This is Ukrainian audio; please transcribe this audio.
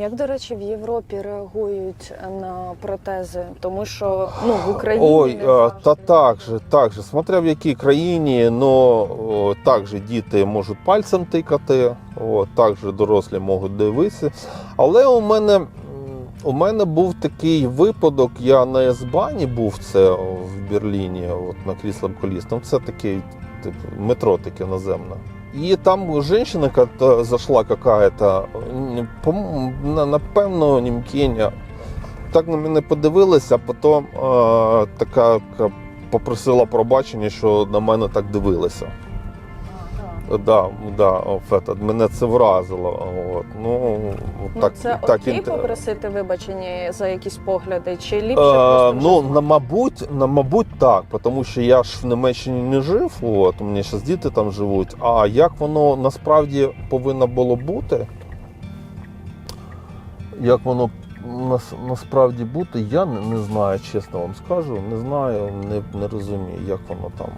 Як, до речі, в Європі реагують на протези? Тому що ну, в Україні Ой, не завжди. та так же, так же. Смотря в якій країні, но також діти можуть пальцем тикати, о, також дорослі можуть дивитися. Але у мене, у мене був такий випадок, я на Есбані був це в Берліні, от на кріслом колісному. Це такий типу, метро таке наземне. І там женщина яка зайшла какая-то, напевно, німкиня. Так на мене подивилася, а потім е, така попросила пробачення, що на мене так дивилися. Да, да, этот, мене це вразило. От, ну, Ну, так, це так, окей інт- попросити вибачення за якісь погляди, чи ліпше Е, просто ну, на мабуть, на мабуть, так, тому що я ж в Німеччині не жив, от, у мене зараз діти там живуть. А як воно насправді повинно було бути? Як воно нас, насправді бути, я не, не знаю, чесно вам скажу. Не знаю, не, не розумію, як воно там.